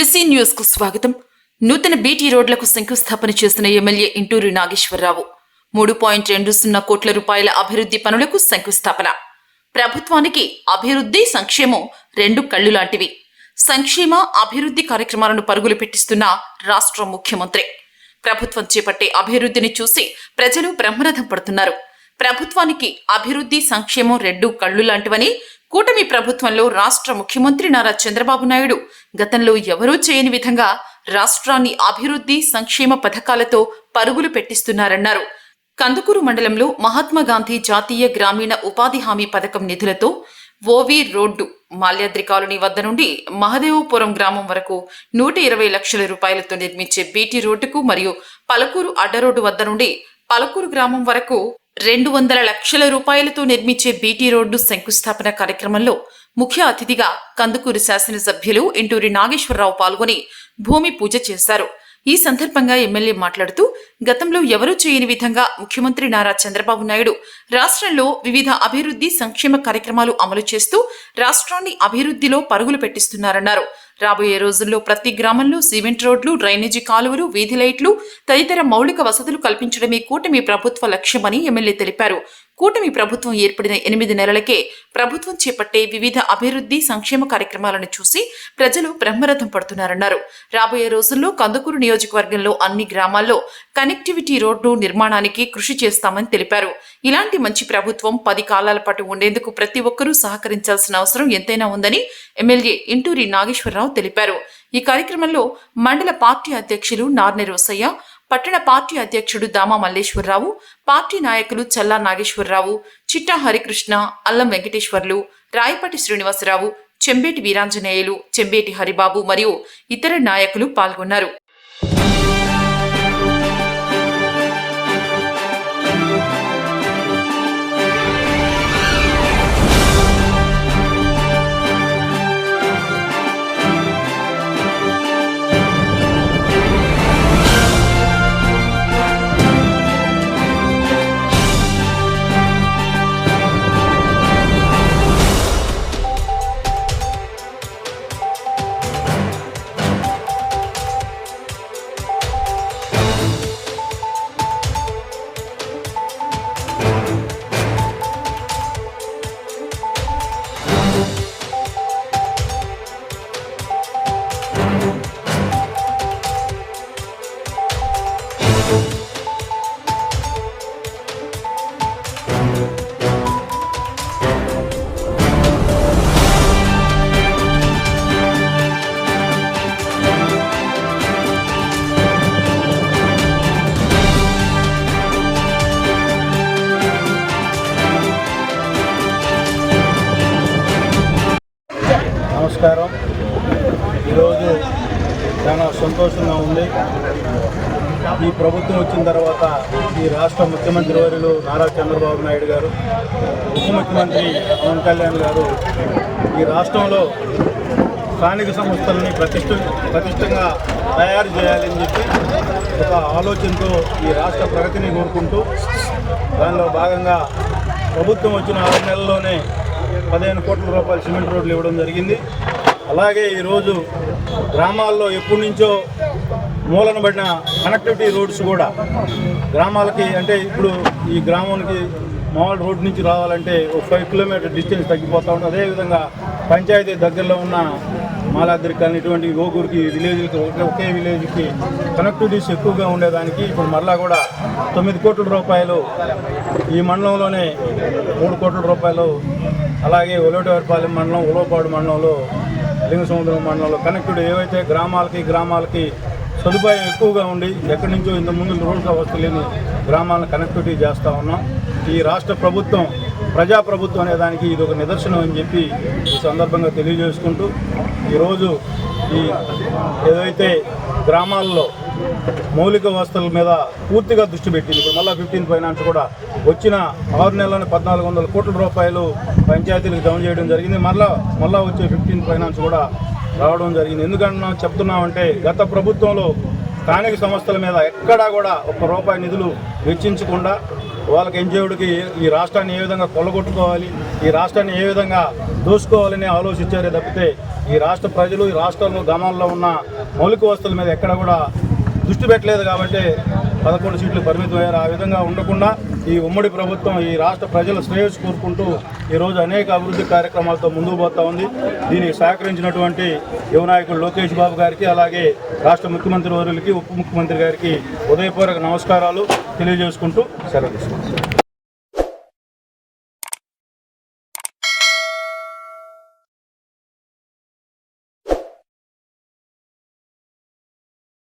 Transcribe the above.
తులసి న్యూస్కు స్వాగతం. నూతన బీటీ రోడ్లకు శంకుస్థాపన చేసిన ఎమ్మెల్యే ఇంటూరి నాగేశ్వరరావు. మూడు పాయింట్ రెండు సున్నా కోట్ల రూపాయల అభివృద్ధి పనులకు శంకుస్థాపన. ప్రభుత్వానికి అభివృద్ధి సంక్షేమం రెండు కళ్ళు లాంటివి. సంక్షేమ అభివృద్ధి కార్యక్రమాలను పరుగులు పెట్టిస్తున్న రాష్ట్ర ముఖ్యమంత్రి. ప్రభుత్వం చేపట్టే అభివృద్ధిని చూసి ప్రజలు బ్రహ్మరథం పడుతున్నారు. ప్రభుత్వానికి అభివృద్ధి సంక్షేమం రెండు కళ్ళు లాంటివని కూటమి ప్రభుత్వంలో రాష్ట్ర ముఖ్యమంత్రి నారా చంద్రబాబు నాయుడు గతంలో ఎవరూ చేయని విధంగా రాష్ట్రాన్ని అభివృద్ధి సంక్షేమ పథకాలతో పరుగులు పెట్టిస్తున్నారన్నారు. కందుకూరు మండలంలో మహాత్మా గాంధీ జాతీయ గ్రామీణ ఉపాధి హామీ పథకం నిధులతో ఓవి రోడ్డు మాల్యాద్రి కాలనీ వద్ద నుండి మహదేవపురం గ్రామం వరకు నూట ఇరవై లక్షల రూపాయలతో నిర్మించే బీటీ రోడ్డుకు మరియు పలకూరు అడ్డరోడ్డు వద్ద నుండి పలకూరు గ్రామం వరకు రెండు వందల లక్షల రూపాయలతో నిర్మించే బీటీ రోడ్డు శంకుస్థాపన కార్యక్రమంలో ముఖ్య అతిథిగా కందుకూరు శాసనసభ్యులు ఇంటూరి నాగేశ్వరరావు పాల్గొని భూమి పూజ చేశారు. ఈ సందర్భంగా ఎమ్మెల్యే మాట్లాడుతూ గతంలో ఎవరూ చేయని విధంగా ముఖ్యమంత్రి నారా చంద్రబాబు నాయుడు రాష్ట్రంలో వివిధ అభివృద్ధి సంక్షేమ కార్యక్రమాలు అమలు చేస్తూ రాష్ట్రాన్ని అభివృద్ధిలో పరుగులు పెట్టిస్తున్నారన్నారు. రాబోయే రోజుల్లో ప్రతి గ్రామంలో సిమెంట్ రోడ్లు డ్రైనేజీ కాలువలు వీధి లైట్లు తదితర మౌలిక వసతులు కల్పించడమే కూటమి ప్రభుత్వ లక్ష్యమని ఎమ్మెల్యే తెలిపారు. కూటమి ప్రభుత్వం ఏర్పడిన ఎనిమిది నెలలకే ప్రభుత్వం చేపట్టే వివిధ అభివృద్ధి సంక్షేమ కార్యక్రమాలను చూసి ప్రజలు బ్రహ్మరథం పడుతున్నారన్నారు. రాబోయే రోజుల్లో కందుకూరు నియోజకవర్గంలో అన్ని గ్రామాల్లో కనెక్టివిటీ రోడ్డు నిర్మాణానికి కృషి చేస్తామని తెలిపారు. ఇలాంటి మంచి ప్రభుత్వం పది కాలాల పాటు ఉండేందుకు ప్రతి ఒక్కరూ సహకరించాల్సిన అవసరం ఎంతైనా ఉందని ఎమ్మెల్యే ఇంటూరి నాగేశ్వరరావు తెలిపారు. ఈ కార్యక్రమంలో మండల పార్టీ అధ్యక్షులు నార్నె రోసయ్య పట్టణ పార్టీ అధ్యక్షుడు దామా మల్లేశ్వరరావు పార్టీ నాయకులు చల్లా నాగేశ్వరరావు చిట్టా హరికృష్ణ అల్లం వెంకటేశ్వర్లు రాయపాటి శ్రీనివాసరావు చెంబేటి వీరాంజనేయులు చెంబేటి హరిబాబు మరియు ఇతర నాయకులు పాల్గొన్నారు. చాలా సంతోషంగా ఉంది. ఈ ప్రభుత్వం వచ్చిన తర్వాత ఈ రాష్ట్ర ముఖ్యమంత్రి వారిలో నారా చంద్రబాబు నాయుడు గారు ఉప ముఖ్యమంత్రి పవన్ కళ్యాణ్ గారు ఈ రాష్ట్రంలో స్థానిక సంస్థలని ప్రతిష్ట ప్రతిష్టంగా తయారు చేయాలని చెప్పి ఒక ఆలోచనతో ఈ రాష్ట్ర ప్రగతిని కోరుకుంటూ దానిలో భాగంగా ప్రభుత్వం వచ్చిన ఆరు నెలల్లోనే పదిహేను కోట్ల రూపాయలు సిమెంట్ రోడ్లు ఇవ్వడం జరిగింది. అలాగే ఈరోజు గ్రామాల్లో ఎప్పటి నుంచో మూలన పడిన కనెక్టివిటీ రోడ్స్ కూడా గ్రామాలకి అంటే ఇప్పుడు ఈ గ్రామానికి మామూలు రోడ్ నుంచి రావాలంటే ఒక ఫైవ్ కిలోమీటర్ డిస్టెన్స్ తగ్గిపోతూ ఉంటుంది. అదేవిధంగా పంచాయతీ దగ్గరలో ఉన్న మాలాద్రి కానీ ఇటువంటి ఓగూరికి విలేజ్లకి ఒకే విలేజ్కి కనెక్టివిటీస్ ఎక్కువగా ఉండేదానికి ఇప్పుడు మరలా కూడా తొమ్మిది కోట్ల రూపాయలు ఈ మండలంలోనే మూడు కోట్ల రూపాయలు. అలాగే ఒలోటివారిపాలెం మండలం ఉలవపాడు మండలంలో లింగసముద్రం మండలంలో కనెక్టివిటీ ఏవైతే గ్రామాలకి గ్రామాలకి సదుపాయం ఎక్కువగా ఉండి ఎక్కడి నుంచో ఇంత ముందు రోడ్ల వ్యవస్థ లేని గ్రామాలను కనెక్టివిటీ చేస్తూ ఉన్నాం. ఈ రాష్ట్ర ప్రభుత్వం ప్రజాప్రభుత్వం అనే దానికి ఇది ఒక నిదర్శనం అని చెప్పి ఈ సందర్భంగా తెలియజేసుకుంటూ ఈరోజు ఈ ఏదైతే గ్రామాల్లో మౌలిక వస్తువుల మీద పూర్తిగా దృష్టి పెట్టింది. ఇప్పుడు మళ్ళీ ఫిఫ్టీన్ ఫైనాన్స్ కూడా వచ్చిన ఆరు నెలలని పద్నాలుగు వందల కోట్ల రూపాయలు పంచాయతీలకు జమ చేయడం జరిగింది. మళ్ళా మళ్ళా వచ్చే ఫిఫ్టీన్ ఫైనాన్స్ కూడా రావడం జరిగింది. ఎందుకంటున్నా చెప్తున్నామంటే గత ప్రభుత్వంలో స్థానిక సంస్థల మీద ఎక్కడా కూడా ఒక్క రూపాయి నిధులు వెచ్చించకుండా వాళ్ళకి ఎన్జిఓడికి ఈ రాష్ట్రాన్ని ఏ విధంగా కొల్లగొట్టుకోవాలి ఈ రాష్ట్రాన్ని ఏ విధంగా దోసుకోవాలని ఆలోచించారే తప్పితే ఈ రాష్ట్ర ప్రజలు ఈ రాష్ట్రంలో గ్రామాల్లో ఉన్న మౌలిక వస్తువుల మీద ఎక్కడ కూడా దృష్టి పెట్టలేదు కాబట్టి పదకొండు సీట్లు పరిమితమయ్యారు. ఆ విధంగా ఉండకుండా ఈ ఉమ్మడి ప్రభుత్వం ఈ రాష్ట్ర ప్రజల శ్రేయస్సు కోరుకుంటూ ఈరోజు అనేక అభివృద్ధి కార్యక్రమాలతో ముందుకు పోతా ఉంది. దీనికి సహకరించినటువంటి యువ నాయకుడు లోకేష్ బాబు గారికి అలాగే రాష్ట్ర ముఖ్యమంత్రి వర్యులకి ఉప ముఖ్యమంత్రి గారికి ఉదయపూర్వక నమస్కారాలు తెలియజేసుకుంటూ సెలవు తీసుకుంటాం